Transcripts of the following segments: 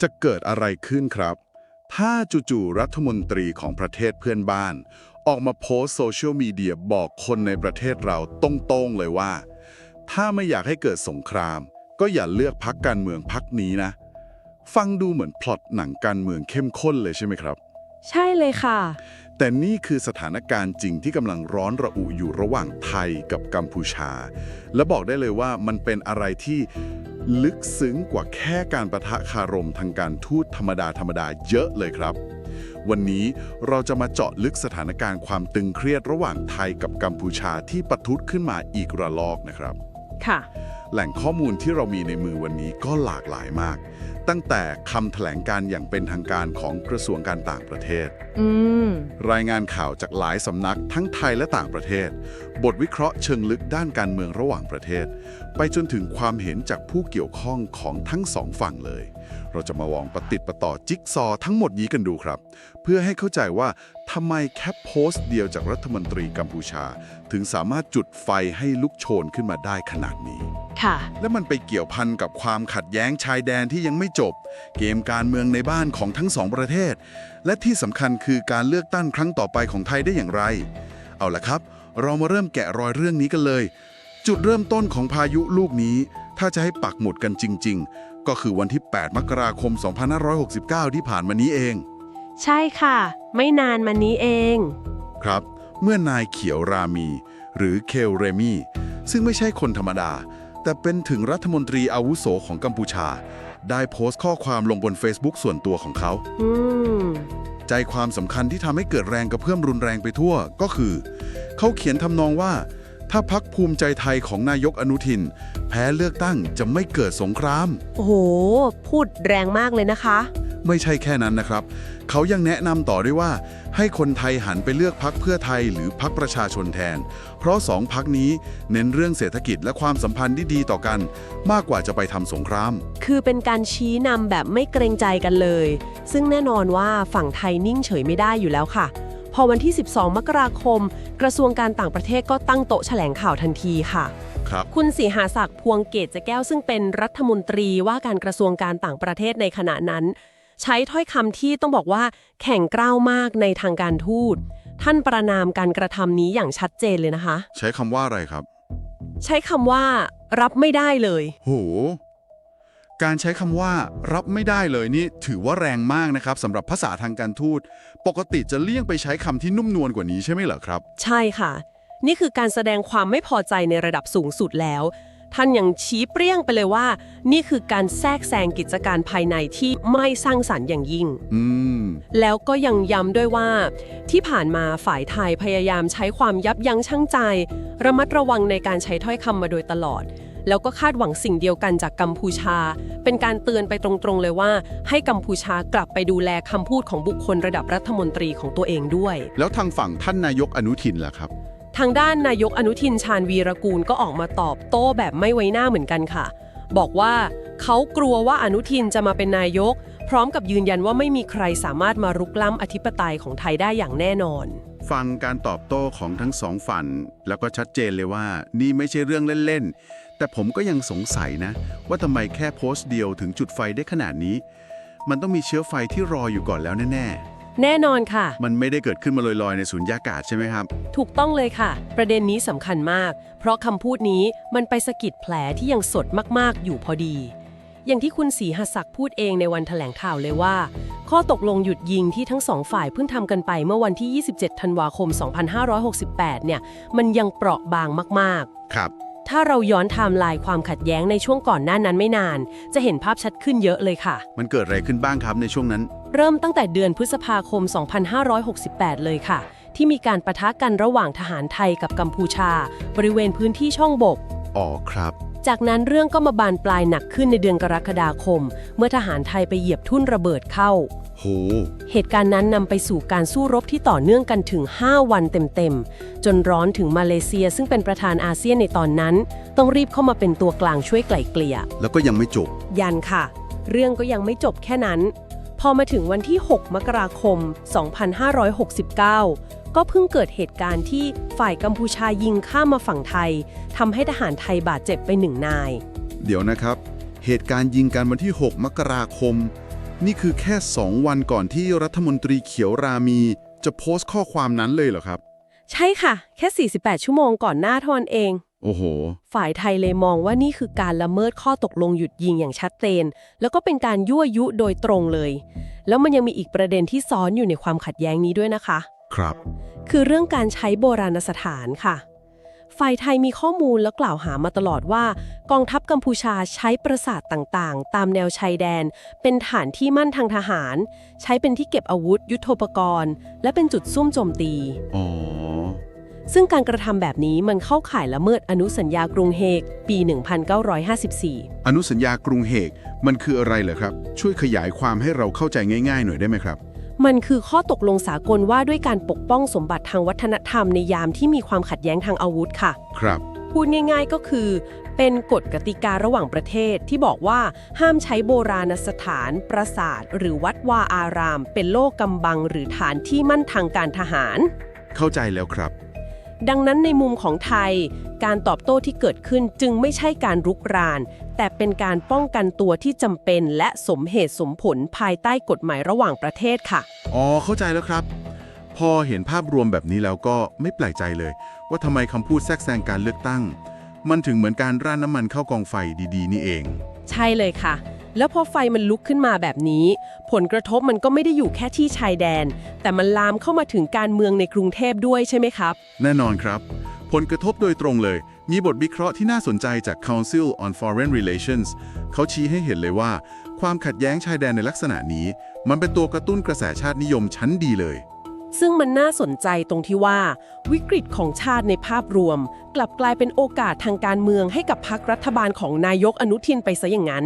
จะเกิดอะไรขึ้นครับ ถ้าจู่ๆรัฐมนตรีของประเทศเพื่อนบ้าน ออกมาโพสต์โซเชียลมีเดียบอกคนในประเทศเราตรงๆเลยว่า ถ้าไม่อยากให้เกิดสงคราม ก็อย่าเลือกพักการเมืองพักนี้นะ ฟังดูเหมือนพล็อตหนังการเมืองเข้มข้นเลยใช่ไหมครับ ใช่เลยค่ะ แต่นี่คือสถานการณ์จริงที่กำลังร้อนระอุอยู่ระหว่างไทยกับกัมพูชา และบอกได้เลยว่ามันเป็นอะไรที่ ลึกซึ้งกว่าแค่การประทะคารมทางการทูตธรรมดาธรรมดาเยอะเลยครับ วันนี้เราจะมาเจาะลึกสถานการณ์ความตึงเครียดระหว่างไทยกับกัมพูชาที่ปะทุขึ้นมาอีกระลอกนะครับ ค่ะแหล่งข้อมูลที่เรามีในมือวันนี้ก็หลากหลายมาก ตั้งแต่คำแถลงการอย่างเป็นทางการของกระทรวงการต่างประเทศอืมรายงานข่าวจากหลายสำนักทั้งไทยและต่างประเทศ บทวิเคราะห์เชิงลึกด้านการเมืองระหว่างประเทศ ไปจนถึงความเห็นจากผู้เกี่ยวข้องของทั้งสองฝั่งเลย เราจะมาวองประติดประต่อจิ๊กซอว์ทั้งหมดนี้กันดูครับ เพื่อให้เข้าใจว่าทำไมแค่โพสต์เดียวจากรัฐมนตรีกัมพูชา ถึงสามารถจุดไฟให้ลุกโชนขึ้นมาได้ขนาดนี้ค่ะ และมันไปเกี่ยวพันกับความขัดแย้งชายแดนที่ยังไม่จบ เกมการเมืองในบ้านของทั้งสองประเทศ และที่สำคัญคือการเลือกตั้งครั้งต่อไปของไทยได้อย่างไร เอาละครับ เรามาเริ่มแกะรอยเรื่องนี้กันเลย จุดเริ่มต้นของพายุลูกนี้ ถ้าจะให้ปักหมุดกันจริง ๆ ก็คือวันที่ 8 มกราคม 2569 ที่ผ่านมานี้เอง ใช่ค่ะ ไม่นานมานี้เอง ครับ เมื่อนายเขียวรามี หรือเคลเรมีซึ่งไม่ใช่คนธรรมดา แต่เป็นถึงรัฐมนตรีอาวุโสของกัมพูชา ได้โพสต์ข้อความลงบน Facebook ส่วนตัวของเขาอืมใจความสำคัญที่ทำให้เกิดแรงกระเพื่อมรุนแรงไปทั่วก็คือ เขาเขียนทำนองว่า ถ้าพักภูมิใจไทยของนายกอนุทิน แพ้เลือกตั้งจะไม่เกิดสงคราม โอ้โห พูดแรงมากเลยนะคะ ไม่ใช่แค่นั้นนะครับ เขายังแนะนำต่อด้วยว่า ให้คนไทยหันไปเลือกพักเพื่อไทยหรือพักประชาชนแทน เพราะสองพักนี้เน้นเรื่องเศรษฐกิจและความสัมพันธ์ที่ดีต่อกัน มากกว่าจะไปทำสงคราม คือเป็นการชี้นำแบบไม่เกรงใจกันเลย ซึ่งแน่นอนว่าฝั่งไทยนิ่งเฉยไม่ได้อยู่แล้วค่ะ พอวันที่ 12 มกราคม กระทรวงการต่างประเทศก็ตั้งโต๊ะแถลงข่าวทันทีค่ะครับคุณสีหาศักดิ์พวงเกตจะแก้วซึ่งเป็นรัฐมนตรีว่าการกระทรวงการต่างประเทศในขณะนั้น ใช้ถ้อยคำที่ต้องบอกว่าแข่งกร้าวมากในทางการทูต ท่านประนามการกระทำนี้อย่างชัดเจนเลยนะคะ ใช้คำว่าอะไรครับ ใช้คำว่า รับไม่ได้เลย โห การใช้คำว่า รับไม่ได้เลยนี่ถือว่าแรงมากนะครับสำหรับภาษาทางการทูต ปกติจะเลี่ยงไปใช้คำที่นุ่มนวลกว่านี้ใช่ไหมเหรอครับ ใช่ค่ะ นี่คือการแสดงความไม่พอใจในระดับสูงสุดแล้ว ท่านยังชี้เปรี้ยงไปเลยว่า นี่คือการแทรกแซงกิจการภายในที่ไม่สร้างสรรค์อย่างยิ่ง อืม แล้วก็ยังย้ำด้วยว่า ที่ผ่านมาฝ่ายไทยพยายามใช้ความยับยั้งชั่งใจ ระมัดระวังในการใช้ถ้อยคำมาโดยตลอด แล้วก็คาดหวังสิ่งเดียวกันจากกัมพูชา เป็นการเตือนไปตรงๆเลยว่า ให้กัมพูชากลับไปดูแลคำพูดของบุคคลระดับรัฐมนตรีของตัวเองด้วย แล้วทางฝั่งท่านนายกอนุทินล่ะครับ ทางด้านนายกอนุทินชาญวีรกูลก็ออกมาตอบโต้แบบไม่ไว้หน้าเหมือนกันค่ะ บอกว่าเขากลัวว่าอนุทินจะมาเป็นนายก พร้อมกับยืนยันว่าไม่มีใครสามารถมารุกล้ำอธิปไตยของไทยได้อย่างแน่นอน ฟังการตอบโต้ของทั้งสองฝั่งแล้วก็ชัดเจนเลยว่านี่ไม่ใช่เรื่องเล่นๆ แต่ผมก็ยังสงสัยนะ ว่าทำไมแค่โพสต์เดียวถึงจุดไฟได้ขนาดนี้ มันต้องมีเชื้อไฟที่รออยู่ก่อนแล้วแน่ แน่นอนค่ะๆมันไม่ได้เกิดขึ้นมาลอยๆในสุญญากาศใช่ไหมครับ ถูกต้องเลยค่ะ ประเด็นนี้สำคัญมาก เพราะคำพูดนี้มันไปสะกิดแผลที่ยังสดมากๆ อยู่พอดี อย่างที่คุณศรีหศักดิ์พูดเองในวันแถลงข่าวเลยว่า ข้อตกลงหยุดยิงที่ทั้งสองฝ่ายเพิ่งทำกันไปเมื่อวันที่ 27 ธันวาคม 2568 เนี่ย มันยังเปราะบางมากครับๆ ถ้าเราย้อนไทม์ไลน์ความขัดแย้งในช่วงก่อนหน้านั้นไม่นาน จะเห็นภาพชัดขึ้นเยอะเลยค่ะ มันเกิดอะไรขึ้นบ้างครับในช่วงนั้น เริ่มตั้งแต่เดือนพฤษภาคม 2568 เลยค่ะ ที่มีการประทะกันระหว่างทหารไทยกับกัมพูชา บริเวณพื้นที่ช่องบก อ๋อครับ จากนั้นเรื่องก็มาบานปลายหนักขึ้นในเดือนกรกฎาคม เมื่อทหารไทยไปเหยียบทุ่นระเบิดเข้า โห เหตุการณ์นั้นนำไปสู่การสู้รบที่ต่อเนื่องกันถึง 5 วันเต็มๆ จนร้อนถึงมาเลเซียซึ่งเป็นประธานอาเซียนในตอนนั้น ต้องรีบเข้ามาเป็นตัวกลางช่วยไกล่เกลี่ย แล้วก็ยังไม่จบ ยันค่ะ เรื่องก็ยังไม่จบแค่นั้น พอมาถึงวันที่ 6 มกราคม 2569 ก็เพิ่งเกิดเหตุการณ์ที่ฝ่ายกัมพูชายิงข้ามมาฝั่งไทยทำให้ทหารไทยบาดเจ็บไปหนึ่งนาย เดี๋ยวนะครับ เหตุการณ์ยิงกันวันที่ 6 มกราคม นี่คือแค่ 2 วันก่อนที่รัฐมนตรีเขียวรามี จะโพสต์ข้อความนั้นเลยเหรอครับ ใช่ค่ะ แค่ 48 ชั่วโมงก่อนหน้าเทานนเอง โอ้โห ฝ่ายไทยเลยมองว่านี่คือการละเมิดข้อตกลงหยุดยิงอย่างชัดเจน แล้วก็เป็นการยั่วยุโดยตรงเลย แล้วมันยังมีอีกประเด็นที่ซ้อนอยู่ในความขัดแย้งนี้ด้วยนะคะ ครับ คือเรื่องการใช้โบราณสถานค่ะ ฝ่ายไทยมีข้อมูลและกล่าวหามาตลอดว่า กองทัพกัมพูชาใช้ปราสาทต่างๆ ตามแนวชายแดน เป็นฐานที่มั่นทางทหาร ใช้เป็นที่เก็บอาวุธ ยุทโธปกรณ์ และเป็นจุดซุ่มโจมตี อ๋อ ซึ่งการกระทำแบบนี้มันเข้าข่ายละเมิดอนุสัญญากรุงเฮกปี 1954 อนุสัญญากรุงเฮกมันคืออะไรเหรอครับ ช่วยขยายความให้เราเข้าใจง่าย ๆ หน่อยได้ไหมครับ มันคือข้อตกลงสากลว่าด้วยการปกป้องสมบัติทางวัฒนธรรมในยามที่มีความขัดแย้งทางอาวุธค่ะ ครับ พูดง่ายๆก็คือ เป็นกฎกติการะหว่างประเทศที่บอกว่าห้ามใช้โบราณสถาน ปราสาท หรือวัดวาอาราม เป็นโลกกำบังหรือฐานที่มั่นทางการทหาร เข้าใจแล้วครับ ดังนั้นในมุมของไทย การตอบโต้ที่เกิดขึ้นจึงไม่ใช่การรุกราน แต่เป็นการป้องกันตัวที่จำเป็นและสมเหตุสมผลภายใต้กฎหมายระหว่างประเทศค่ะ อ๋อ เข้าใจแล้วครับ พอเห็นภาพรวมแบบนี้แล้วก็ไม่แปลกใจเลย ว่าทำไมคำพูดแทรกแซงการเลือกตั้ง มันถึงเหมือนการราดน้ำมันเข้ากองไฟดีๆ นี่เอง ใช่เลยค่ะ แล้วพอไฟมันลุกขึ้นมาแบบนี้ ผลกระทบมันก็ไม่ได้อยู่แค่ที่ชายแดน แต่มันลามเข้ามาถึงการเมืองในกรุงเทพด้วยใช่ไหมครับ แน่นอนครับ ผลกระทบโดยตรงเลย มีบทวิเคราะห์ที่น่าสนใจจาก Council on Foreign Relations เขาชี้ให้เห็นเลยว่า ความขัดแย้งชายแดนในลักษณะนี้ มันเป็นตัวกระตุ้นกระแสชาตินิยมชั้นดีเลยซึ่งมันน่าสนใจตรงที่ว่า วิกฤตของชาติในภาพรวม กลับกลายเป็นโอกาสทางการเมืองให้กับพรรครัฐบาลของนายกอนุทินไปซะอย่างนั้น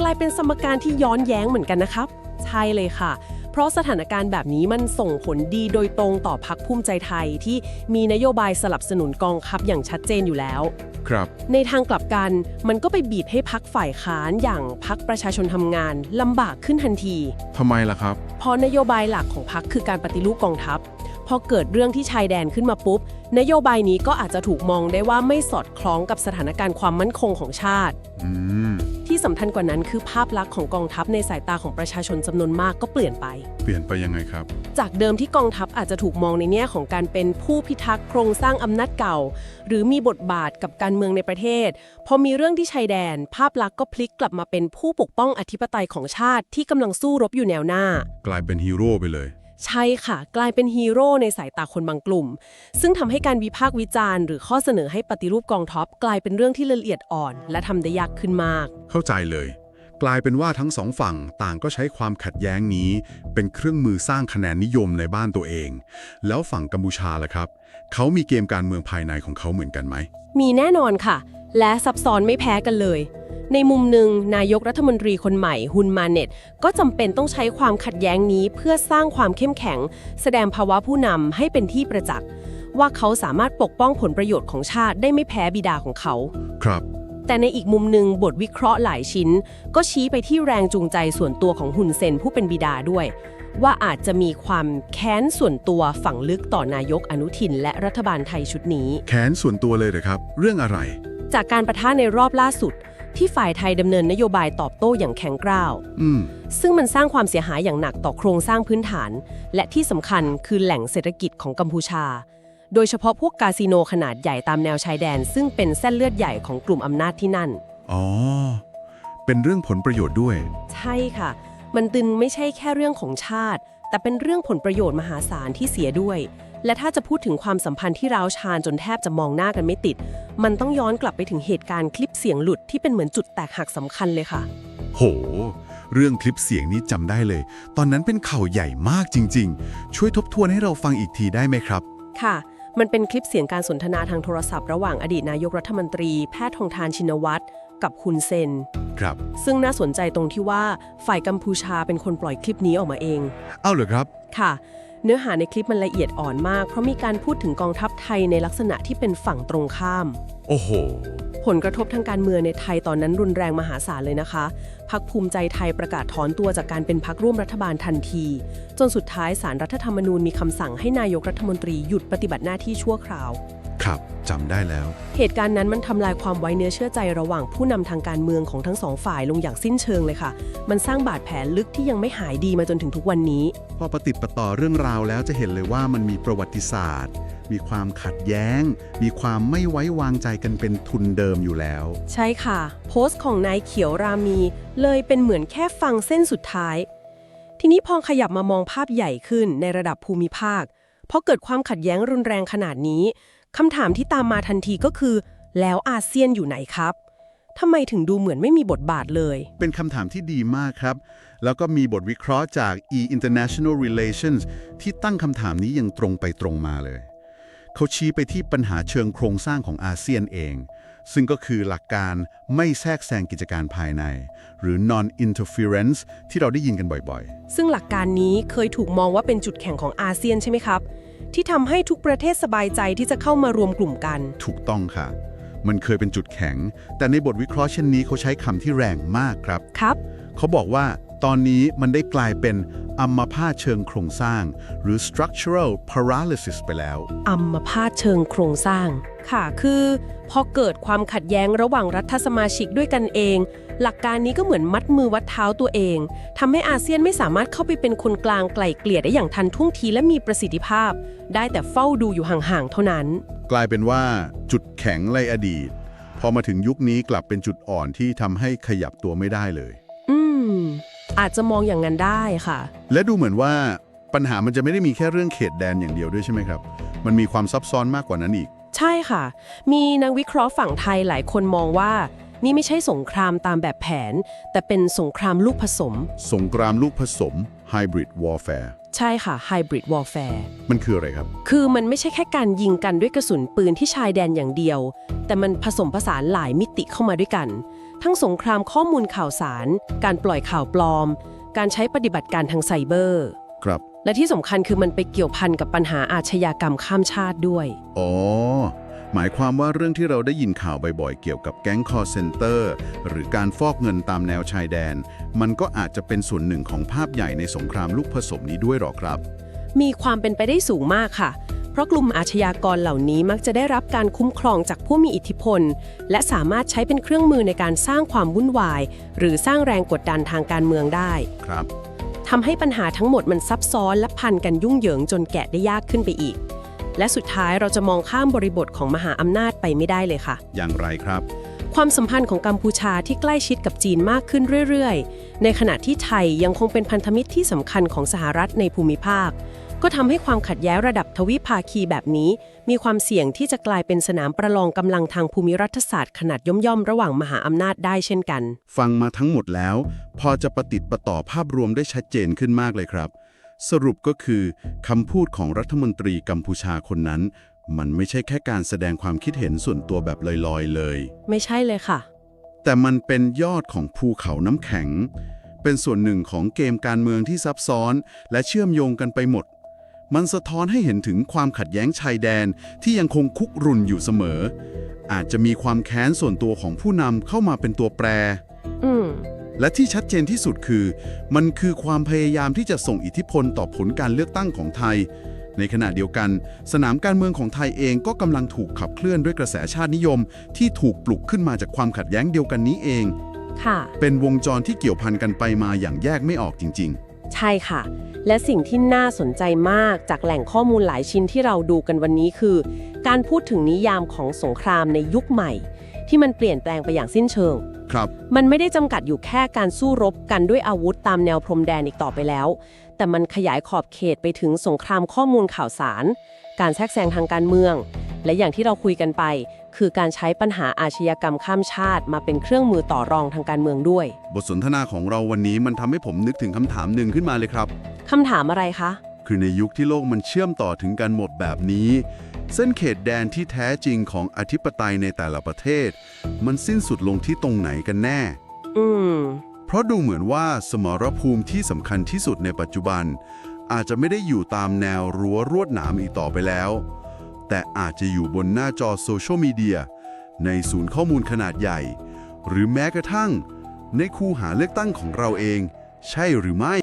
กลายเป็นสมการที่ย้อนแย้งเหมือนกันนะครับ ใช่เลยค่ะ เพราะสถานการณ์แบบนี้มันส่งผลดีโดยตรงต่อพรรคภูมิใจไทยที่มีนโยบายสลับสนุนกองทัพอย่างชัดเจนอยู่แล้ว ครับ ในทางกลับกันมันก็ไปบีบให้พักฝ่ายค้านอย่างพักประชาชนทำงานลำบากขึ้นทันที ทำไมล่ะครับ เพราะนโยบายหลักของพรรคคือการปฏิรูปกองทัพ พอเกิดเรื่องที่ชายแดนขึ้นมาปุ๊บ นโยบายนี้ก็อาจจะถูกมองได้ว่าไม่สอดคล้องกับสถานการณ์ความมั่นคงของชาติ อืม ที่สำคัญกว่านั้นคือภาพลักษณ์ของกองทัพในสายตาของประชาชนจำนวนมากก็เปลี่ยนไป เปลี่ยนไปยังไงครับ จากเดิมที่กองทัพอาจจะถูกมองในแง่ของการเป็นผู้พิทักษ์โครงสร้างอำนาจเก่า หรือมีบทบาทกับการเมืองในประเทศ พอมีเรื่องที่ชายแดน ภาพลักษณ์ก็พลิกกลับมาเป็นผู้ปกป้องอธิปไตยของชาติที่กำลังสู้รบอยู่แนวหน้า กลายเป็นฮีโร่ไปเลย ใช่ค่ะ กลายเป็นฮีโร่ในสายตาคนบางกลุ่ม ซึ่งทำให้การวิพากษ์วิจารณ์ หรือข้อเสนอให้ปฏิรูปกองทัพกลายเป็นเรื่องที่ละเอียดอ่อน และทำได้ยากขึ้นมาก เข้าใจเลย กลายเป็นว่าทั้งสองฝั่งต่างก็ใช้ความขัดแย้งนี้ เป็นเครื่องมือสร้างคะแนนนิยมในบ้านตัวเอง แล้วฝั่งกัมพูชาล่ะครับเขามีเกมการเมืองภายในของเขาเหมือนกันไหมมีแน่นอนค่ะ และซับซ้อนไม่แพ้กันเลย ในมุมหนึ่งนายกรัฐมนตรีคนใหม่ฮุนมาเน็ตก็จำเป็นต้องใช้ความขัดแย้งนี้เพื่อสร้างความเข้มแข็ง แสดงภาวะผู้นำให้เป็นที่ประจักษ์ ว่าเขาสามารถปกป้องผลประโยชน์ของชาติได้ไม่แพ้บิดาของเขา ครับ แต่ในอีกมุมหนึ่งบทวิเคราะห์หลายชิ้น ก็ชี้ไปที่แรงจูงใจส่วนตัวของฮุนเซนผู้เป็นบิดาด้วย ว่าอาจจะมีความแค้นส่วนตัวฝังลึกต่อนายกอนุทิน และรัฐบาลไทยชุดนี้ แค้นส่วนตัวเลยเหรอครับ เรื่องอะไร จากการประทะในรอบล่าสุด ที่ฝ่ายไทยดำเนินนโยบายตอบโต้อย่างแข็งกร้าว อืม ซึ่งมันสร้างความเสียหายอย่างหนักต่อโครงสร้างพื้นฐาน และที่สำคัญคือแหล่งเศรษฐกิจของกัมพูชา โดยเฉพาะพวกคาสิโนขนาดใหญ่ตามแนวชายแดน ซึ่งเป็นเส้นเลือดใหญ่ของกลุ่มอำนาจที่นั่น อ๋อ เป็นเรื่องผลประโยชน์ด้วย ใช่ค่ะ มันตึนไม่ใช่แค่เรื่องของชาติ แต่เป็นเรื่องผลประโยชน์มหาศาลที่เสียด้วย และถ้าจะพูดถึงความสัมพันธ์ที่ร้าวชานจนแทบจะมองหน้ากันไม่ติด มันต้องย้อนกลับไปถึงเหตุการณ์คลิปเสียงหลุดที่เป็นเหมือนจุดแตกหักสำคัญเลยค่ะ โห เรื่องคลิปเสียงนี้จำได้เลย ตอนนั้นเป็นข่าวใหญ่มากจริง ๆ ช่วยทบทวนให้เราฟังอีกทีได้ไหมครับ ค่ะ มันเป็นคลิปเสียงการสนทนาทางโทรศัพท์ระหว่างอดีตนายกรัฐมนตรี แพทย์ทองทานชินวัตรกับคุณเซน ครับ ซึ่งน่าสนใจตรงที่ว่าฝ่ายกัมพูชาเป็นคนปล่อยคลิปนี้ออกมาเอง เอาเหรอครับ ค่ะ เนื้อหาในคลิปมันละเอียดอ่อนมาก เพราะมีการพูดถึงกองทัพไทยในลักษณะที่เป็นฝั่งตรงข้าม โอ้โห ผลกระทบทางการเมืองในไทยตอนนั้นรุนแรงมหาศาลเลยนะคะพักภูมิใจไทยประกาศถอนตัวจากการเป็นพักร่วมรัฐบาลทันที จนสุดท้ายสารรัฐธรรมนูญมีคำสั่งให้นายกรัฐมนตรีหยุดปฏิบัติหน้าที่ชั่วคราว คครับจำได้แล้ว เหตุการณ์นั้นมันทำลายความไว้เนื้อเชื่อใจระหว่างผู้นำทางการเมืองของทั้งสองฝ่ายลงอย่างสิ้นเชิงเลยค่ะ มันสร้างบาดแผลลึกที่ยังไม่หายดีมาจนถึงทุกวันนี้ พอประติดประต่อเรื่องราวแล้วจะเห็นเลยว่ามันมีประวัติศาสตร์ มีความขัดแย้ง มีความไม่ไว้วางใจกันเป็นทุนเดิมอยู่แล้ว ใช่ค่ะ โพสต์ของนายเขียวรามี เลยเป็นเหมือนแค่ฟังเส้นสุดท้าย ทีนี้พอขยับมามองภาพใหญ่ขึ้นในระดับภูมิภาคพอเกิดความขัดแย้งรุนแรงขนาดนี้ คำถามที่ตามมาทันทีก็คือ แล้วอาเซียนอยู่ไหนครับทำไมถึงดูเหมือนไม่มีบทบาทเลย เป็นคำถามที่ดีมากครับ แล้วก็มีบทวิเคราะห์จาก e International Relations ที่ตั้งคำถามนี้อย่างตรงไปตรงมาเลย เขาชี้ไปที่ปัญหาเชิงโครงสร้างของอาเซียนเอง ซึ่งก็คือหลักการไม่แทรกแซงกิจการภายใน หรือ non interference ที่เราได้ยินกันบ่อยซึ่งหลักการนี้เคยถูกมองว่าเป็นจุดแข็งของอาเซียนใช่ไหมครับ ที่ทำให้ทุกประเทศสบายใจที่จะเข้ามารวมกลุ่มกันๆถูกต้องค่ะ มันเคยเป็นจุดแข็ง แต่ในบทวิเคราะห์เช่นนี้เขาใช้คำที่แรงมากครับ ครับ เขาบอกว่าตอนนี้มันได้กลายเป็นอัมพาตเชิงโครงสร้าง หรือ structural paralysis ไปแล้ว อัมพาตเชิงโครงสร้าง ค่ะ คือ พอเกิดความขัดแย้งระหว่างรัฐสมาชิกด้วยกันเอง หลักการนี้ก็เหมือนมัดมือวัดเท้าตัวเองทำให้อาเซียนไม่สามารถเข้าไปเป็นคนกลางไกล่เกลี่ยได้อย่างทันท่วงทีและมีประสิทธิภาพ ได้แต่เฝ้าดูอยู่ห่างๆเท่านั้น กลายเป็นว่าจุดแข็งในอดีต พอมาถึงยุคนี้กลับเป็นจุดอ่อนที่ทำให้ขยับตัวไม่ได้เลย อืม อาจจะมองอย่างนั้นได้ค่ะ และดูเหมือนว่าปัญหามันจะไม่ได้มีแค่เรื่องเขตแดนอย่างเดียวด้วยใช่ไหมครับ มันมีความซับซ้อนมากกว่านั้นอีก ใช่ค่ะ มีนักวิเคราะห์ฝั่งไทยหลายคนมองว่า นี่ไม่ใช่สงครามตามแบบแผน แต่เป็นสงครามลูกผสม สงครามลูกผสม hybrid warfare ใช่ค่ะ hybrid warfare มันคืออะไรครับ คือมันไม่ใช่แค่การยิงกันด้วยกระสุนปืนที่ชายแดนอย่างเดียว แต่มันผสมผสานหลายมิติเข้ามาด้วยกัน ทั้งสงครามข้อมูลข่าวสาร การปล่อยข่าวปลอม การใช้ปฏิบัติการทางไซเบอร์ ครับ และที่สำคัญคือมันไปเกี่ยวพันกับปัญหาอาชญากรรมข้ามชาติด้วย อ๋อ หมายความว่าเรื่องที่เราได้ยินข่าวบ่อยๆ เกี่ยวกับแก๊งคอร์เซนเตอร์หรือการฟอกเงินตามแนวชายแดน มันก็อาจจะเป็นส่วนหนึ่งของภาพใหญ่ในสงครามลูกผสมนี้ด้วยหรอครับ มีความเป็นไปได้สูงมากค่ะ เพราะกลุ่มอาชญากรเหล่านี้มักจะได้รับการคุ้มครองจากผู้มีอิทธิพล และสามารถใช้เป็นเครื่องมือในการสร้างความวุ่นวาย หรือสร้างแรงกดดันทางการเมืองได้ครับทำให้ปัญหาทั้งหมดมันซับซ้อนและพันกันยุ่งเหยิงจนแกะได้ยากขึ้นไปอีก และสุดท้ายเราจะมองข้ามบริบทของมหาอำนาจไปไม่ได้เลยค่ะ อย่างไรครับ ความสัมพันธ์ของกัมพูชาที่ใกล้ชิดกับจีนมากขึ้นเรื่อยๆ ในขณะที่ไทยยังคงเป็นพันธมิตรที่สำคัญของสหรัฐในภูมิภาค ก็ทำให้ความขัดแย้งระดับทวิภาคีแบบนี้ มีความเสี่ยงที่จะกลายเป็นสนามประลองกำลังทางภูมิรัฐศาสตร์ขนาดย่อมๆ ระหว่างมหาอำนาจได้เช่นกัน ฟังมาทั้งหมดแล้ว พอจะประติดประต่อภาพรวมได้ชัดเจนขึ้นมากเลยครับ สรุปก็คือคำพูดของรัฐมนตรีกัมพูชาคนนั้น มันไม่ใช่แค่การแสดงความคิดเห็นส่วนตัวแบบลอยๆเลย ไม่ใช่เลยค่ะ แต่มันเป็นยอดของภูเขาน้ำแข็ง เป็นส่วนหนึ่งของเกมการเมืองที่ซับซ้อน และเชื่อมโยงกันไปหมด มันสะท้อนให้เห็นถึงความขัดแย้งชายแดนที่ยังคงคุกรุ่นอยู่เสมอ อาจจะมีความแค้นส่วนตัวของผู้นำเข้ามาเป็นตัวแปร อืม และที่ชัดเจนที่สุดคือ มันคือความพยายามที่จะส่งอิทธิพลต่อผลการเลือกตั้งของไทย ในขณะเดียวกัน สนามการเมืองของไทยเองก็กำลังถูกขับเคลื่อนด้วยกระแสชาตินิยม ที่ถูกปลุกขึ้นมาจากความขัดแย้งเดียวกันนี้เอง ค่ะ เป็นวงจรที่เกี่ยวพันกันไปมาอย่างแยกไม่ออกจริงใช่ค่ะ และสิ่งที่น่าสนใจมากจากแหล่งข้อมูลหลายชิ้นที่เราดูกันวันนี้คือ การพูดถึงนิยามของสงครามในยุคใหม่ ที่มันเปลี่ยนแปลงไปอย่างสิ้นเชิงๆครับ มันไม่ได้จำกัดอยู่แค่การสู้รบกันด้วยอาวุธตามแนวพรมแดนอีกต่อไปแล้ว แต่มันขยายขอบเขตไปถึงสงครามข้อมูลข่าวสาร การแทรกแซงทางการเมือง และอย่างที่เราคุยกันไป คือการใช้ปัญหาอาชญากรรมข้ามชาติ มาเป็นเครื่องมือต่อรองทางการเมืองด้วยบทสนทนาของเราวันนี้มันทำให้ผมนึกถึงคำถามหนึ่งขึ้นมาเลยครับ คำถามอะไรคะ คือในยุคที่โลกมันเชื่อมต่อถึงกันหมดแบบนี้ เส้นเขตแดนที่แท้จริงของอธิปไตยในแต่ละประเทศ มันสิ้นสุดลงที่ตรงไหนกันแน่ อืม เพราะดูเหมือนว่าสมรภูมิที่สำคัญที่สุดในปัจจุบัน อาจจะไม่ได้อยู่ตามแนวรั้วรวดหนามอีกต่อไปแล้ว แต่อาจจะอยู่บนหน้าจอโซเชียลมีเดียในศูนย์ข้อมูลขนาดใหญ่ หรือแม้กระทั่ง ในคูหาเลือกตั้งของเราเอง ใช่หรือไม่